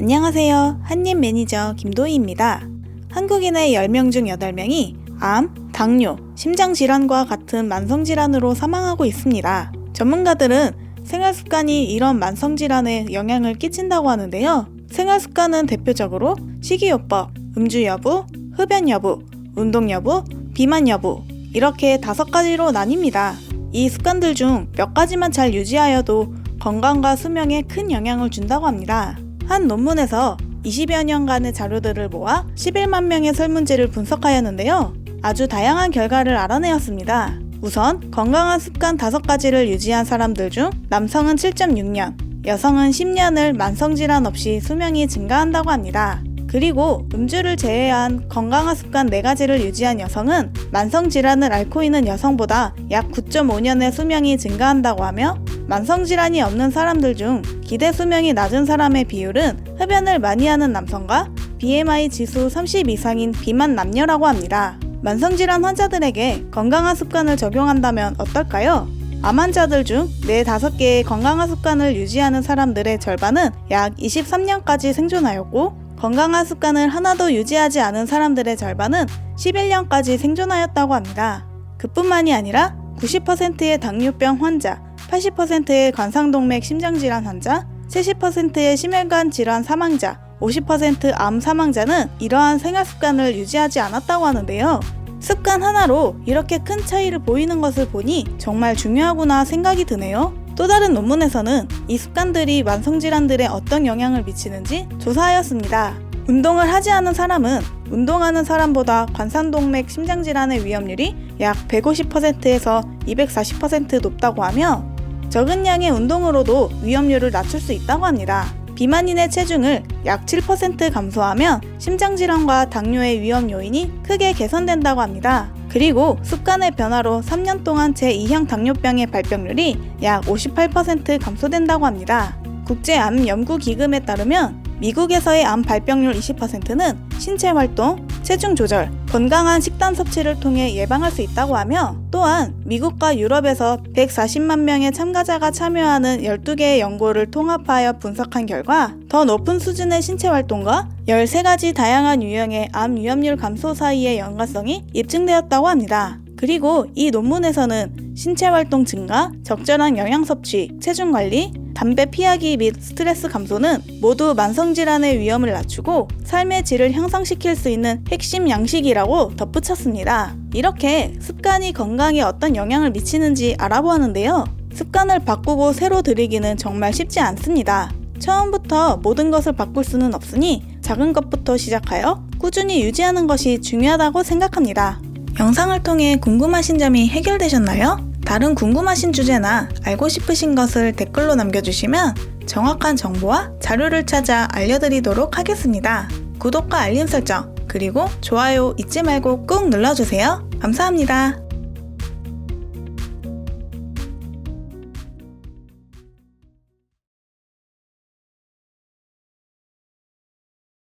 안녕하세요. 한림 매니저 김도희입니다. 한국인의 10명 중 8명이 암, 당뇨, 심장질환과 같은 만성질환으로 사망하고 있습니다. 전문가들은 생활습관이 이런 만성질환에 영향을 끼친다고 하는데요. 생활습관은 대표적으로 식이요법, 음주 여부, 흡연 여부, 운동 여부, 비만 여부, 이렇게 다섯 가지로 나뉩니다. 이 습관들 중 몇 가지만 잘 유지하여도 건강과 수명에 큰 영향을 준다고 합니다. 한 논문에서 20여 년간의 자료들을 모아 11만 명의 설문지를 분석하였는데요. 아주 다양한 결과를 알아내었습니다. 우선 건강한 습관 5가지를 유지한 사람들 중 남성은 7.6년, 여성은 10년을 만성질환 없이 수명이 증가한다고 합니다. 그리고 음주를 제외한 건강한 습관 4가지를 유지한 여성은 만성질환을 앓고 있는 여성보다 약 9.5년의 수명이 증가한다고 하며 만성질환이 없는 사람들 중 기대 수명이 낮은 사람의 비율은 흡연을 많이 하는 남성과 BMI 지수 30 이상인 비만 남녀라고 합니다. 만성질환 환자들에게 건강한 습관을 적용한다면 어떨까요? 암 환자들 중 4, 5개의 건강한 습관을 유지하는 사람들의 절반은 약 23년까지 생존하였고 건강한 습관을 하나도 유지하지 않은 사람들의 절반은 11년까지 생존하였다고 합니다. 그뿐만이 아니라 90%의 당뇨병 환자, 80%의 관상동맥 심장질환 환자, 70%의 심혈관 질환 사망자, 50%암 사망자는 이러한 생활 습관을 유지하지 않았다고 하는데요. 습관 하나로 이렇게 큰 차이를 보이는 것을 보니 정말 중요하구나 생각이 드네요. 또 다른 논문에서는 이 습관들이 만성질환들에 어떤 영향을 미치는지 조사하였습니다. 운동을 하지 않은 사람은 운동하는 사람보다 관상동맥 심장질환의 위험률이 약 150%에서 240% 높다고 하며 적은 양의 운동으로도 위험률을 낮출 수 있다고 합니다. 비만인의 체중을 약 7% 감소하면 심장질환과 당뇨의 위험 요인이 크게 개선된다고 합니다. 그리고 습관의 변화로 3년 동안 제2형 당뇨병의 발병률이 약 58% 감소된다고 합니다. 국제암연구기금에 따르면 미국에서의 암 발병률 20%는 신체 활동, 체중 조절, 건강한 식단 섭취를 통해 예방할 수 있다고 하며 또한 미국과 유럽에서 140만 명의 참가자가 참여하는 12개의 연구를 통합하여 분석한 결과 더 높은 수준의 신체 활동과 13가지 다양한 유형의 암 위험률 감소 사이의 연관성이 입증되었다고 합니다. 그리고 이 논문에서는 신체 활동 증가, 적절한 영양 섭취, 체중 관리, 담배 피하기 및 스트레스 감소는 모두 만성질환의 위험을 낮추고 삶의 질을 향상시킬 수 있는 핵심 양식이라고 덧붙였습니다. 이렇게 습관이 건강에 어떤 영향을 미치는지 알아보았는데요. 습관을 바꾸고 새로 들이기는 정말 쉽지 않습니다. 처음부터 모든 것을 바꿀 수는 없으니 작은 것부터 시작하여 꾸준히 유지하는 것이 중요하다고 생각합니다. 영상을 통해 궁금하신 점이 해결되셨나요? 다른 궁금하신 주제나 알고 싶으신 것을 댓글로 남겨주시면 정확한 정보와 자료를 찾아 알려드리도록 하겠습니다. 구독과 알림 설정, 그리고 좋아요 잊지 말고 꾹 눌러주세요. 감사합니다.